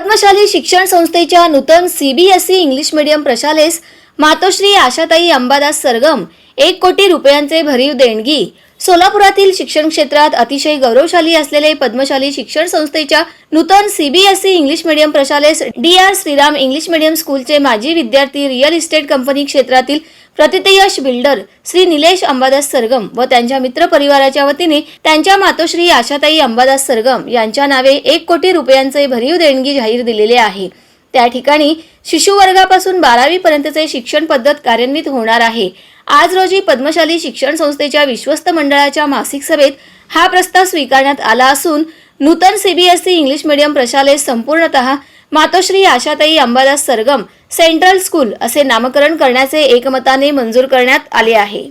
पद्मशाली शिक्षण संस्थेच्या Nutan CBSE English medium प्रशालेस मातोश्री आशाताई अंबादास सरगम एक कोटी रुपयांचे भरीव देणगी सोलापुरातील शिक्षण क्षेत्रात अतिशय गौरवशाली असलेले पद्मशाली शिक्षण संस्थेच्या Nutan CBSE English medium प्रशालेस D R Shriram English medium स्कूलचे माजी विद्यार्थी रिअल इस्टेट कंपनी क्षेत्रातील प्रतितयश बिल्डर श्री निलेश अंबादास सरगम व त्यांच्या मित्र परिवाराच्या वतीने त्यांच्या मातोश्री आशाताई अंबादास सरगम यांच्या नावे एक कोटी रुपयांचे भरीव देणगी जाहीर दिलेले आहे. त्या ठिकाणी शिशुवर्गापासून बारावीपर्यंतचे बारावी पर्यंतचे शिक्षण पद्धत कार्यान्वित होणार आहे. आज रोजी पद्मशाली शिक्षण संस्थेच्या विश्वस्त मंडळाच्या मासिक सभेत हा प्रस्ताव स्वीकारण्यात आला असून नूतन सीबीएसई इंग्लिश मीडियम प्रशालेत संपूर्णतः मातोश्री आशाताई अंबादास सरगम सेंट्रल स्कूल असे नामकरण करण्याचे एकमताने मंजूर करण्यात आले आहे.